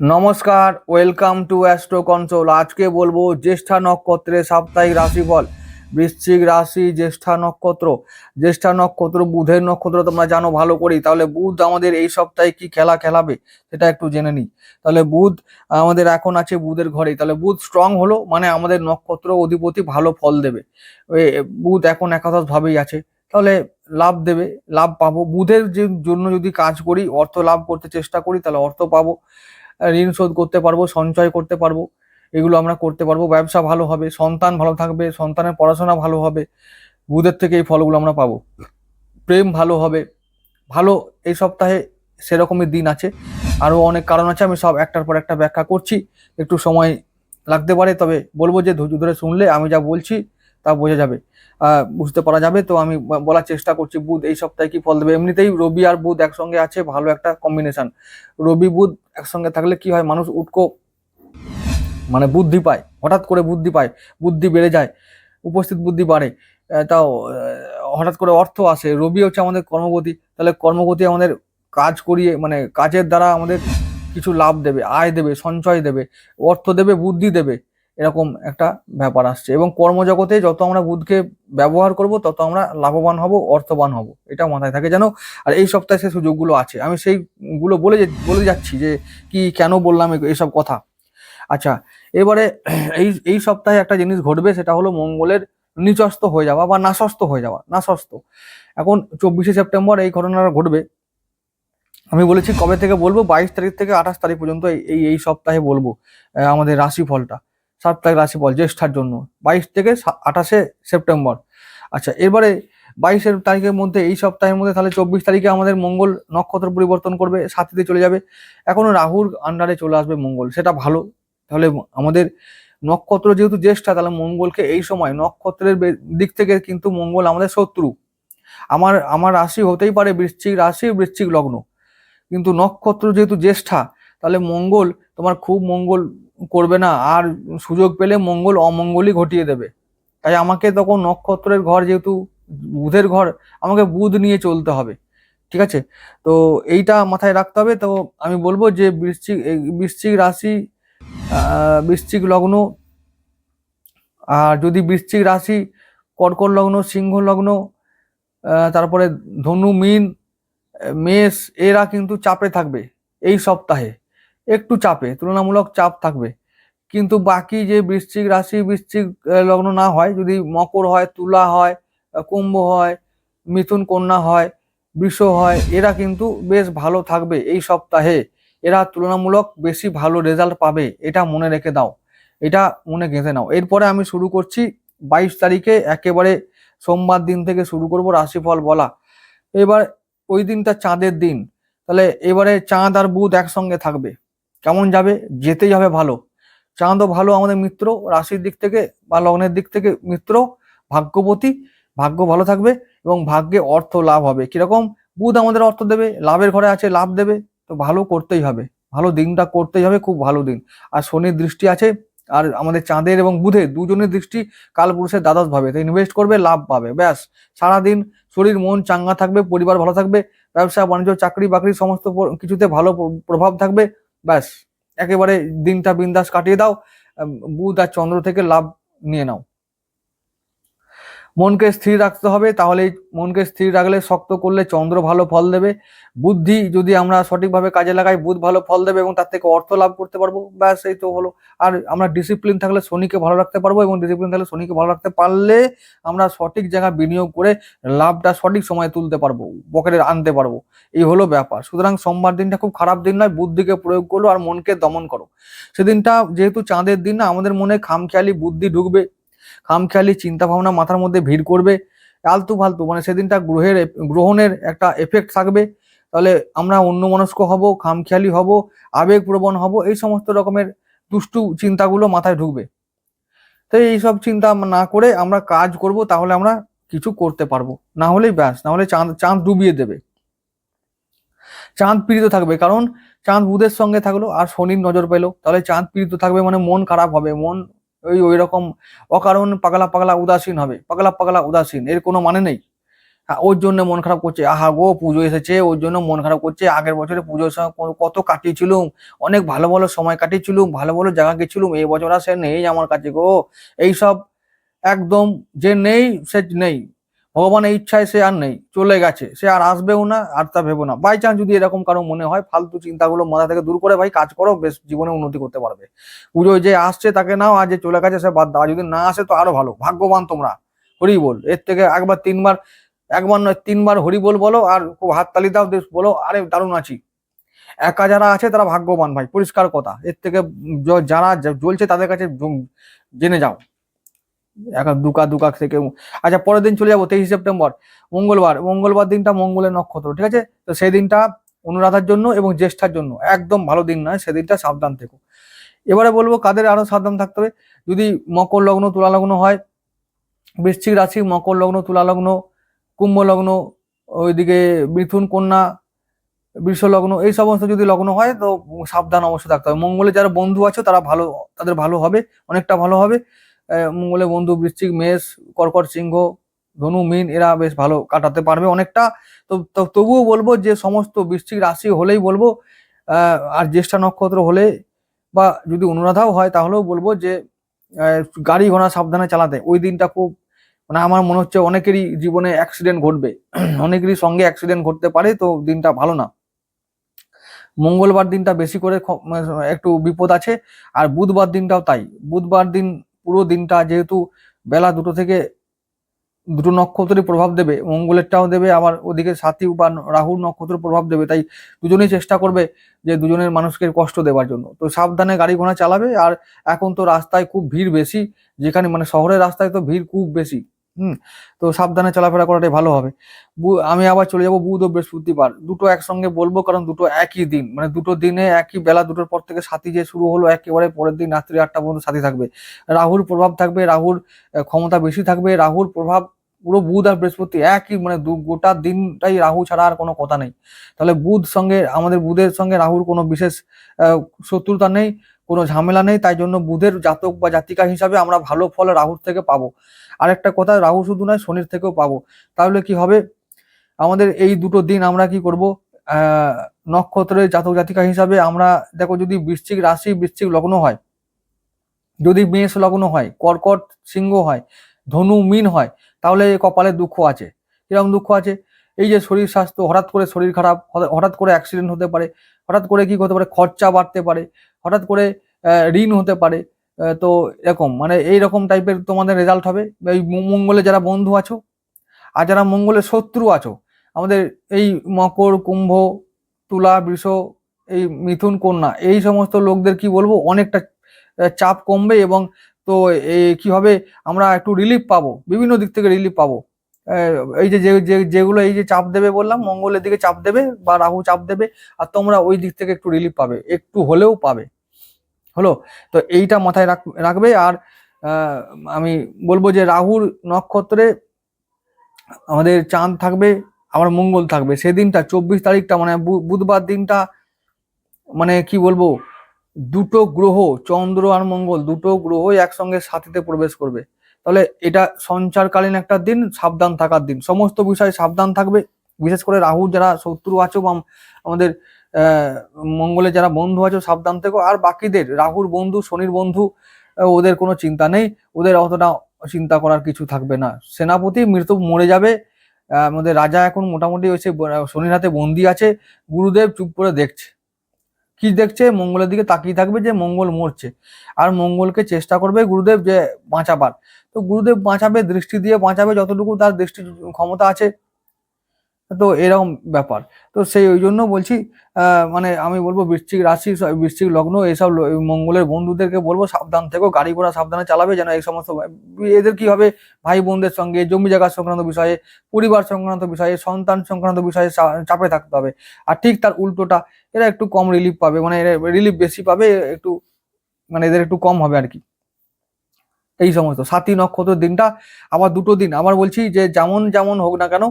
নমস্কার welcome to astro console আজকে বলব জ্যেষ্ঠা নক্ষত্রের সাপ্তাহিক রাশিফল, বৃশ্চিক রাশি জ্যেষ্ঠা নক্ষত্র। জ্যেষ্ঠা নক্ষত্র, বুধের নক্ষত্র তোমরা জানো ভালো করেই। তাহলে বুধ আমাদের এই সপ্তাহে কি খেলা খেলাবে সেটা একটু জেনে নিই। তাহলে বুধ আমাদের এখন আছে বুধের ঘরেই। তাহলে বুধ স্ট্রং হলো মানে আমাদের নক্ষত্র অধিপতি ভালো ফল দেবে। বুধ এখন একাদশ ভাবেই আছে। তাহলে লাভ দেবে, লাভ পাবো। বুধের যে জন্য যদি কাজ করি, অর্থ লাভ করতে চেষ্টা করি, তাহলে অর্থ পাবো। ঋণ শোধ করতে পারব, সঞ্চয় করতে পারব, এগুলো আমরা করতে পারব। ব্যবসা ভালো হবে, সন্তান ভালো থাকবে, সন্তানের পড়াশোনা ভালো হবে, বুধের থেকে এই ফলগুলো আমরা পাবো। প্রেম ভালো হবে, ভালো এই সপ্তাহে সেরকমই দিন আছে। আরও অনেক কারণ আছে, আমি সব একটার পর একটা ব্যাখ্যা করছি। একটু সময় লাগতে পারে, তবে বলব যে ধৈর্য ধরে শুনলে আমি যা বলছি তা বোঝা যাবে। বুঝতে পারা যাবে, তো আমি বলার চেষ্টা করছি, বুধ এই সপ্তাহে কি ফল দেবে? এমনিতেই রবি আর বুধ একসঙ্গে আছে, ভালো একটা কম্বিনেশন রবি, বুধ একসঙ্গে থাকলে কি হয়? মানুষ উটকো মানে বুদ্ধি পায়, হঠাৎ করে বুদ্ধি পায়, বুদ্ধি বেড়ে যায়, উপস্থিত বুদ্ধি বাড়ে। তাও হঠাৎ করে অর্থ আসে। রবি হচ্ছে আমাদের কর্মগতি তাহলে কর্মগতি আমাদের কাজ করিয়ে মানে কাজের দ্বারা আমাদের কিছু লাভ দেবে, আয় দেবে, সঞ্চয় দেবে, অর্থ দেবে, বুদ্ধি দেবে। এরকম একটা ব্যাপার আসছে। এবং কর্মজগতে যত আমরা বুধকে ব্যবহার করব, তত আমরা লাভবান হব, অর্থবান হব। এটা মাথায় থাকে যেন, আর এই সপ্তাহে সেই সুযোগগুলো আছে। আমি সেইগুলো বলে বলে যাচ্ছি যে, কি কেন বললাম এইসব কথা? আচ্ছা এবারে এই এই সপ্তাহে একটা জিনিস ঘটবে, সেটা হলো মঙ্গলের নিচস্ত হয়ে যাওয়া বা নাসস্ত হয়ে যাওয়া নাসস্ত এখন চব্বিশে সেপ্টেম্বর এই ঘটনাটা ঘটবে। আমি বলেছি কবে থেকে বলব? বাইশ তারিখ থেকে আঠাশ তারিখ পর্যন্ত এই, এই- সপ্তাহে বলব আমাদের রাশিফলটা। সাপ্তাহিক রাশিফল জ্যেষ্ঠার জন্য। বাইশ থেকে আঠাশে সেপ্টেম্বর। আচ্ছা এবারে বাইশের তারিখের মধ্যে, এই সপ্তাহের মধ্যে তাহলে চব্বিশ তারিখে আমাদের মঙ্গল নক্ষত্র পরিবর্তন করবে, সাথীতে চলে যাবে। এখনও রাহুর আন্ডারে চলে আসবে মঙ্গল, সেটা ভালো। তাহলে আমাদের নক্ষত্র যেহেতু জ্যেষ্ঠা, তাহলে মঙ্গলকে এই সময় নক্ষত্রের দিক থেকে কিন্তু মঙ্গল আমাদের শত্রু। আমার আমার রাশি হতেই পারে বৃশ্চিক রাশি, বৃশ্চিক লগ্ন। কিন্তু নক্ষত্র যেহেতু জ্যেষ্ঠা, তাহলে মঙ্গল, তোমার খুব মঙ্গল করবে না, আর সুযোগ পেলে মঙ্গল অমঙ্গলই ঘটিয়ে দেবে। তাই আমাকে তখন নক্ষত্রের ঘর যেহেতু, বুধের ঘর, আমাকে বুধ নিয়ে চলতে হবে। ঠিক আছে? তো এইটা মাথায় রাখতে হবে। তো আমি বলব যে বৃশ্চিক বৃশ্চিক রাশি বৃশ্চিক লগ্ন, আর যদি বৃশ্চিক রাশি, কর্কট লগ্ন, সিংহ লগ্ন তারপরে ধনু, মিন, মেষ, এরা কিন্তু চাপে থাকবে এই সপ্তাহে। একটু চাপে, তুলনামূলক চাপ থাকবে। কিন্তু বাকি যে বৃশ্চিক রাশি, বৃশ্চিক লগ্ন না হয়, যদি মকর হয়, তুলা হয় কুম্ভ হয়, মিথুন কন্যা হয়, বৃষ হয়, এরা কিন্তু বেশ ভালো থাকবে এই সপ্তাহে। এরা তুলনামূলক বেশি ভালো রেজাল্ট পাবে, এটা মনে রেখে দাও। এটা মনে গেঁথে নাও। এরপরে আমি শুরু করছি বাইশ তারিখে একেবারে সোমবার দিন থেকে শুরু করব রাশিফল বলা। এবার ওই দিনটা চাঁদের দিন, তাহলে এবারে চাঁদ আর বুধ একসঙ্গে থাকবে। কেমন যাবে, যেতেই হবে ভালো। চাঁদও ভালো আমাদের মিত্র, রাশির দিক থেকে বা লগ্নের দিক থেকে মিত্র, ভাগ্যবতী, ভাগ্য ভালো থাকবে এবং ভাগ্যে অর্থ লাভ হবে। কীরকম? বুধ আমাদের অর্থ দেবে, লাভের ঘরে আছে, লাভ দেবে, তো ভালো করতেই হবে। ভালো দিনটা করতেই হবে, খুব ভালো দিন। আর শনির দৃষ্টি আছে, আর আমাদের চাঁদের এবং বুধের দুজনের দৃষ্টি কালপুরুষের দ্বাদশ ভাবে তো ইনভেস্ট করবে, লাভ পাবে, ব্যাস। সারাদিন শরীর, মন চাঙ্গা থাকবে, পরিবার ভালো থাকবে, ব্যবসা, বাণিজ্য, চাকরি, বাকরি, সমস্ত কিছুতে ভালো প্র- প্রভাব থাকবে ব্যাস একেবারে দিনটা বিন্দাস কাটিয়ে দাও বুধ আর চন্দ্র থেকে লাভ নিয়ে নাও। মনকে স্থির রাখতে হবে তাহলে মনকে স্থির রাখলে শক্ত করলে চন্দ্র ভালো ফল দেবে। বুদ্ধি যদি আমরা সঠিকভাবে কাজে লাগাই, বুধ ভালো ফল দেবে এবং তার থেকে অর্থ লাভ করতে পারব, ব্যাস এই তো হলো। আর আমরা ডিসিপ্লিন থাকলে শনিকে ভালো রাখতে পারব এবং ডিসিপ্লিন থাকলে শনিকে ভালো রাখতে পারলে আমরা সঠিক জায়গা বিনিয়োগ করে লাভটা সঠিক সময়ে তুলতে পারব, পকেটে আনতে পারব। এই হলো ব্যাপার। সুতরাং সোমবার দিনটা খুব খারাপ দিন নয় বুদ্ধিকে প্রয়োগ করো আর মনকে দমন করো। সেদিনটা যেহেতু চাঁদের দিন না, আমাদের মনে খামখেয়ালি বুদ্ধি ঢুকবে। খামখেয়ালি চিন্তা ভাবনা মাথার মধ্যে ভিড় করবে, আলতু ফালতু মানে সেদিনটা গ্রহের গ্রহণের একটা এফেক্ট থাকবে। তাহলে আমরা অন্যমনস্ক হব, খামখেয়ালি হব, আবেগপ্রবণ হব, এই সমস্ত রকমের দুষ্টু চিন্তাগুলো মাথায় ঢুকবে। তো এইসব চিন্তা না করে আমরা কাজ করব, তাহলে আমরা কিছু করতে পারব। না হলেই ব্যাস, না হলে চাঁদ চাঁদ ডুবিয়ে দেবে। চাঁদ পীড়িত থাকবে, কারণ চাঁদ বুধের সঙ্গে থাকল আর শনির নজর পেল। তাহলে চাঁদ পীড়িত থাকবে মানে মন খারাপ হবে, মন ওই ওই রকম অকারণ পাগলা পাগলা উদাসীন হবে পাগলা পাগলা উদাসীন এর কোনো মানে নেই। হ্যাঁ, ওর জন্য মন খারাপ করছে আহা গো পুজো এসেছে ওর জন্য মন খারাপ করছে আগের বছরে পুজোর সময় কত কাটিয়েছিলুম অনেক ভালো ভালো সময় কাটিয়েছিলুম ভালো ভালো জায়গা গেছিলুম এই বছর আর সে নেই আমার কাছে গো এইসব একদম যে নেই সে নেই। ভগবানের ইচ্ছায় সে আর নেই, চলে গেছে, সে আর আসবেও না, আর তা ভেবো না। বাই চান্স যদি এরকম কারও মনে হয়, ফালতু চিন্তাগুলো মাথা থেকে দূর করে ভাই, কাজ করো, বেশ, জীবনে উন্নতি করতে পারবে। পুজোয় যে আসছে তাকে নাও, আর যে চলে গেছে সে বাদ দাও যদি না আসে তো আরও ভালো। ভাগ্যবান তোমরা, হরি বল। এর থেকে একবার তিনবার, একবার নয়, তিনবার হরি বল বলো, আর খুব হাততালি দাও বলো, আরে দারুণ আছি। একা যারা আছে তারা ভাগ্যবান ভাই, পরিষ্কার কথা। এর থেকে যারা জ্বলছে তাদের কাছে জেনে যাও। একা দুকা দুকা থেকে আচ্ছা পরের দিন চলে যাব, তেইশ সেপ্টেম্বর। মঙ্গলবার মঙ্গলবার দিনটা মঙ্গলের নক্ষত্র, ঠিক আছে? তো সেই দিনটা অনুরাধার জন্য এবং জ্যেষ্ঠার জন্য, একদম ভালো দিন নয় সেদিনটা সাবধান থেকো। এবারে বলব, কাদের আরও সাবধান থাকতে হবে? যদি মকর লগ্ন, তুলা হয়, বৃশ্চিক রাশি, মকর লগ্ন, তুলা লগ্ন, কুম্ভ লগ্ন, ওইদিকে মিথুন কন্যা লগ্ন, এই সমস্ত যদি লগ্ন হয়, তো সাবধান অবশ্যই থাকতে হবে। মঙ্গলে যারা বন্ধু আছে, তারা ভালো, তাদের ভালো হবে, অনেকটা ভালো হবে। মঙ্গলে বন্ধু বৃশ্চিক, মেষ, কর্কট সিংহ, ধনু, মিন, এরা বেশ ভালো কাটাতে পারবে অনেকটা। তো তবুও বলব যে সমস্ত বৃশ্চিক রাশি হলেই বলব আর জ্যেষ্ঠা নক্ষত্র হলে বা যদি অনুরাধাও হয় তাহলেও বলব যে গাড়ি ঘোড়া সাবধানে চালাতে। ওই দিনটা খুব মানে আমার মনে হচ্ছে অনেকেরই জীবনে অ্যাক্সিডেন্ট ঘটবে। অনেকেরই সঙ্গে অ্যাক্সিডেন্ট ঘটতে পারে, তো দিনটা ভালো না। মঙ্গলবার দিনটা বেশি করে মানে একটু বিপদ আছে, আর বুধবার দিনটাও তাই। বুধবার দিন পুরো দিনটা যেহেতু বেলা দুটো থেকে দুটো নক্ষত্রের প্রভাব দেবে, মঙ্গলেরটাও দেবে, আবার ওদিকে সাথী বা রাহুর নক্ষত্র প্রভাব দেবে, তাই দুজনেই চেষ্টা করবে যে দুজনের মানুষকে কষ্ট দেওয়ার জন্য। তো সাবধানে গাড়ি ঘোড়া চালাবে, আর এখন তো রাস্তায় খুব ভিড় বেশি, যেখানে মানে শহরের রাস্তায় তো ভিড় খুব বেশি। হুম, তো সাবধানে চলাফেরা করাটাই ভালো হবে। আমি আবার চলে যাব বুধ ও বৃহস্পতিবার। দুটো একসঙ্গে বলব, কারণ দুটো একই দিন। মানে দুটো দিনে একই বেলা দুটোর পর থেকে সাথী যে শুরু হলো, একেবারে পরের দিন রাত্রি আটটা পর্যন্ত সাথী থাকবে। রাহুর প্রভাব থাকবে রাহুর ক্ষমতা বেশি থাকবে রাহুর প্রভাব পুরো বুধ আর বৃহস্পতি একই মানে দু- গোটা দিনটাই রাহু ছাড়া আর কোনো কথা নেই। তাহলে বুধ সঙ্গে, আমাদের বুধের সঙ্গে রাহুর কোনো বিশেষ শত্রুতা নেই। কোনো ঝামেলা নেই, তাই জন্য বুধের জাতক বা জাতিকা হিসাবে আমরা ভালো ফল রাহুর থেকে পাবো। আরেকটা কথা, রাহু শুধু নয়, শনির থেকেও পাবো। তাহলে কি হবে? আমাদের এই দুটো দিন আমরা কি করব? নক্ষত্রের জাতক জাতিকা হিসাবে আমরা, দেখো যদি বৃশ্চিক রাশি, বৃশ্চিক লগ্ন হয়, যদি মেষ লগ্ন হয়, কর্কট সিংহ হয়, ধনু মিন হয়, তাহলে কপালে দুঃখ আছে। কীরকম দুঃখ আছে? এই যে শরীর স্বাস্থ্য, হঠাৎ করে শরীর খারাপ, হঠাৎ- করে অ্যাক্সিডেন্ট হতে পারে, হঠাৎ করে কি হতে পারে? খরচা বাড়তে পারে হঠাৎ করে ঋণ হতে পারে। তো এরকম মানে এই রকম টাইপের তোমাদের রেজাল্ট হবে। এই মঙ্গলে যারা বন্ধু আছো আর যারা মঙ্গলের শত্রু আছো, আমাদের এই মকর, কুম্ভ, তুলা, বৃষ, এই মিথুন, কন্যা, এই সমস্ত লোকদের কি বলব, অনেকটা চাপ কমবে এবং তো কি হবে আমরা একটু রিলিফ পাবো, বিভিন্ন দিক থেকে রিলিফ পাবো। এই যে যেগুলো এই যে চাপ দেবে বললাম, মঙ্গলের দিকে চাপ দেবে বা রাহু চাপ দেবে, আর তোমরা ওই দিক থেকে একটু রিলিফ পাবে, একটু হলেও পাবে। হলো? তো এইটা মাথায় রাখ- রাখবে, আর আমি বলব যে রাহুর নক্ষত্রে আমাদের চাঁদ থাকবে, আবার মঙ্গল থাকবে। সেদিনটা, চব্বিশ তারিখটা মানে বুধবার দিনটা মানে কি বলব, দুটো গ্রহ, চন্দ্র আর মঙ্গল, দুটো গ্রহ একসঙ্গে সাথীতে প্রবেশ করবে। তাহলে এটা সঞ্চারকালীন একটা দিন, সাবধান থাকার দিন। সমস্ত বিষয়ে সাবধান থাকবে। বিশেষ করে রাহু যারা শত্রু আছো বা আমাদের মঙ্গলে যারা বন্ধু আছো, সাবধান থেকো। আর বাকিদের, রাহুর বন্ধু, শনির বন্ধু ওদের কোনো চিন্তা নেই। ওদের অতটা চিন্তা করার কিছু থাকবে না। সেনাপতি মৃত মরে যাবে। আমাদের রাজা এখন মোটামুটি হচ্ছে শনির হাতে বন্দি আছে। গুরুদেব চুপ করে দেখছে। কি দেখছে? মঙ্গলের দিকে তাকিয়ে থাকবে যে মঙ্গল মরছে। আর মঙ্গলকে চেষ্টা করবে গুরুদেব যে বাঁচাবার। তো গুরুদেব বাঁচাবে, দৃষ্টি দিয়ে বাঁচাবে, যতটুকু তার দৃষ্টি ক্ষমতা আছে। তো এরকম ব্যাপার। তো সেই ওই জন্য বলছি মানে আমি বলব বৃশ্চিক রাশি বৃশ্চিক লগ্ন এইসব মঙ্গলের বন্ধুদেরকে বলব সাবধান থেকো, গাড়ি ঘোড়া সাবধানে চালাবে যেন এই সমস্ত এদের কি হবে? ভাই বোনদের সঙ্গে, জমি জায়গা সংক্রান্ত বিষয়ে, পরিবার সংক্রান্ত বিষয়ে, সন্তান সংক্রান্ত বিষয়ে চাপে থাকতে হবে। আর ঠিক তার উল্টোটা, এরা একটু কম রিলিফ পাবে মানে রিলিফ বেশি পাবে, একটু মানে এদের একটু কম হবে আর কি। এই সমস্ত সাতই নক্ষত্র দিনটা, আবার দুটো দিন। আমার বলছি যে যেমন যেমন হোক না কেন,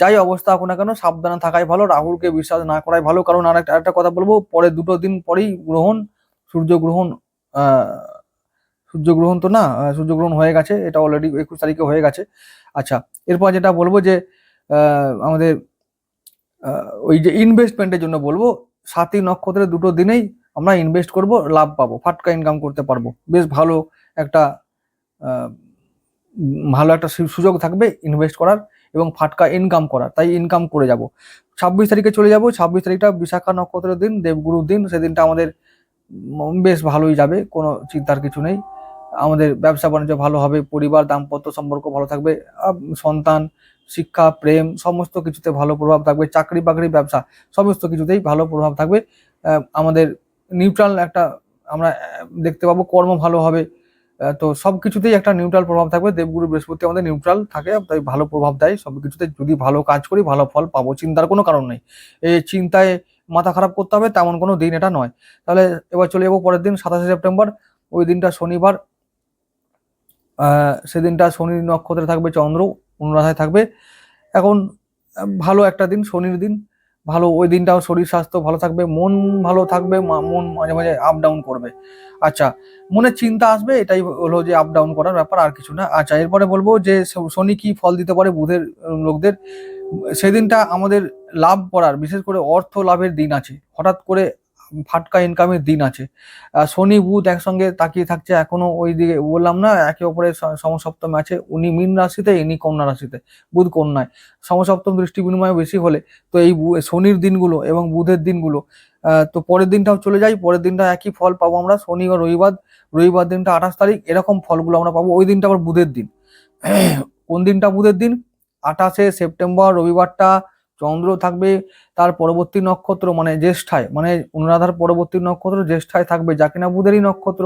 যাই অবস্থা হোক না কেন, সাবধানে থাকাই ভালো, রাহুলকে বিশ্বাস না করাই ভালো। কারণ আর একটা কথা বলব, পরে দুটো দিন পরেই গ্রহণ, সূর্যগ্রহণ সূর্যগ্রহণ তো না সূর্যগ্রহণ হয়ে গেছে, এটা অলরেডি একুশ তারিখে হয়ে গেছে। আচ্ছা এরপর যেটা বলব যে আমাদের ওই যে ইনভেস্টমেন্টের জন্য বলব, সাতই নক্ষত্রের দুটো দিনেই আমরা ইনভেস্ট করব, লাভ পাবো, ফাটকা ইনকাম করতে পারব। বেশ ভালো একটা ভালো একটা সুযোগ থাকবে ইনভেস্ট করার এবং ফাটকা ইনকাম করার। তাই ইনকাম করে যাব। ছাব্বিশ তারিখে চলে যাব। ছাব্বিশ তারিখটা বিশাখা নক্ষত্রের দিন, দেবগুরুর দিন। সেদিনটা আমাদের বেশ ভালোই যাবে, কোনো চিন্তার কিছু নেই। আমাদের ব্যবসা বাণিজ্য ভালো হবে, পরিবার, দাম্পত্য সম্পর্ক ভালো থাকবে সন্তান, শিক্ষা, প্রেম, সমস্ত কিছুতে ভালো প্রভাব থাকবে, চাকরি বাকরি, ব্যবসা, সমস্ত কিছুতেই ভালো প্রভাব থাকবে। আমাদের নিউট্রাল একটা আমরা দেখতে পাবো, কর্ম ভালো হবে তো সব কিছুতেই একটা নিউট্রাল প্রভাব থাকবে। দেবগুরু বৃহস্পতি আমাদের নিউট্রাল থাকে, তাই ভালো প্রভাব দেয়। সব কিছুতে যদি ভালো কাজ করি, ভালো ফল পাবো, চিন্তার কোনো কারণ নেই। এই চিন্তায় মাথা খারাপ করতে হবে, তেমন কোনো দিন এটা নয়। তাহলে এবার চলে যাব পরের দিন, সাতাশে সেপ্টেম্বর। ওই দিনটা শনিবার। সেদিনটা শনি নক্ষত্রে থাকবে চন্দ্র, অনুরাধায় থাকবে। এখন ভালো একটা দিন, শনির দিন। ভালো, ওই দিনটাও শরীর স্বাস্থ্য ভালো থাকবে, মন ভালো থাকবে মন মাঝে মাঝে আপ ডাউন করবে। আচ্ছা মনে চিন্তা আসবে, এটাই হলো যে আপ ডাউন করার ব্যাপার, আর কিছু না। আচ্ছা এরপরে বলব যে শনি কি ফল দিতে পারে বুধের লোকদের? সেদিনটা আমাদের লাভ করার, বিশেষ করে অর্থ লাভের দিন আছে। হঠাৎ করে ফাটকা ইনকামের দিন আছে। শনি বুধ একসঙ্গে তাকিয়ে থাকছে এখনও ওই দিকে বললাম না, একে অপরের সমসপ্তমে আছে। উনি মীন রাশিতে, ইনি কন্যা রাশিতে। বুধ কন্যায়। সমসপ্তম দৃষ্টি বিনিময় বেশি হলে তো এই বু- শনির দিনগুলো এবং বুধের দিনগুলো তো পরের দিনটাও চলে যায় পরের দিনটা একই ফল পাবো আমরা, শনি ও রবিবার রবিবার দিনটা আঠাশ তারিখ, এরকম ফলগুলো আমরা পাবো। ওই দিনটা আবার বুধের দিন। কোন দিনটা বুধের দিন? আঠাশে সেপ্টেম্বর, রবিবারটা চন্দ্র থাকবে তার পরবর্তী নক্ষত্র মানে জ্যেষ্ঠায় মানে অনুরাধার পরবর্তী নক্ষত্র জ্যেষ্ঠায় থাকবে, যা কিনা বুধেরই নক্ষত্র।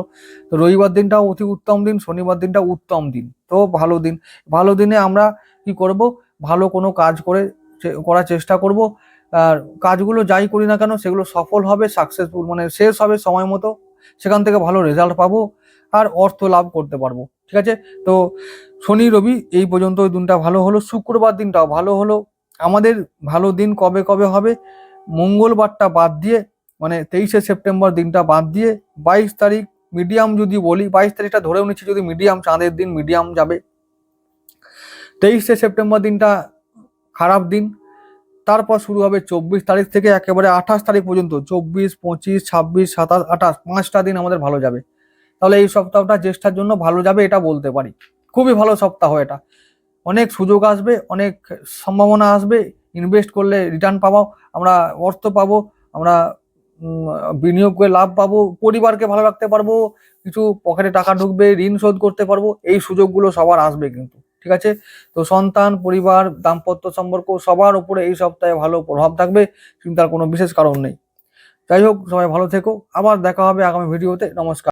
তো রবিবার দিনটাও অতি উত্তম দিন, শনিবার দিনটা উত্তম দিন। তো ভালো দিন। ভালো দিনে আমরা কি করব? ভালো কোনো কাজ করে করার চেষ্টা করব। আর কাজগুলো যাই করি না কেন, সেগুলো সফল হবে সাকসেসফুল মানে শেষ হবে সময় মতো। সেখান থেকে ভালো রেজাল্ট পাবো আর অর্থ লাভ করতে পারব। ঠিক আছে? তো শনি, রবি, এই পর্যন্ত ওই দিনটা ভালো হলো। শুক্রবার দিনটাও ভালো হলো। আমাদের ভালো দিন কবে কবে হবে? মঙ্গলবারটা বাদ দিয়ে মানে তেইশে সেপ্টেম্বর দিনটা বাদ দিয়ে, বাইশ তারিখ মিডিয়াম যদি বলি, বাইশ তারিখটা ধরেও নিচ্ছি যদি মিডিয়াম, চাঁদের দিন মিডিয়াম যাবে। তেইশে সেপ্টেম্বর দিনটা খারাপ দিন। তারপর শুরু হবে চব্বিশ তারিখ থেকে একেবারে আঠাশ তারিখ পর্যন্ত, চব্বিশ, পঁচিশ, ছাব্বিশ, সাতাশ, আঠাশ, পাঁচটা দিন আমাদের ভালো যাবে। তাহলে এই সপ্তাহটা জ্যেষ্ঠার জন্য ভালো যাবে এটা বলতে পারি। খুবই ভালো সপ্তাহ এটা। অনেক সুযোগ আসবে, অনেক সম্ভাবনা আসবে। ইনভেস্ট করলে রিটার্ন পাবো, আমরা অর্থ পাবো, আমরা বিনিয়োগ করে লাভ পাবো, পরিবারকে ভালো রাখতে পারব, কিছু পকেটে টাকা ঢুকবে, ঋণ শোধ করতে পারব, এই সুযোগগুলো সবার আসবে কিন্তু, ঠিক আছে? তো সন্তান, পরিবার, দাম্পত্য সম্পর্ক সবার উপরে এই সপ্তাহে ভালো প্রভাব থাকবে, চিন্তার কোনো বিশেষ কারণ নেই। যাই হোক, সবাই ভালো থেকো, আবার দেখা হবে আগামী ভিডিওতে নমস্কার।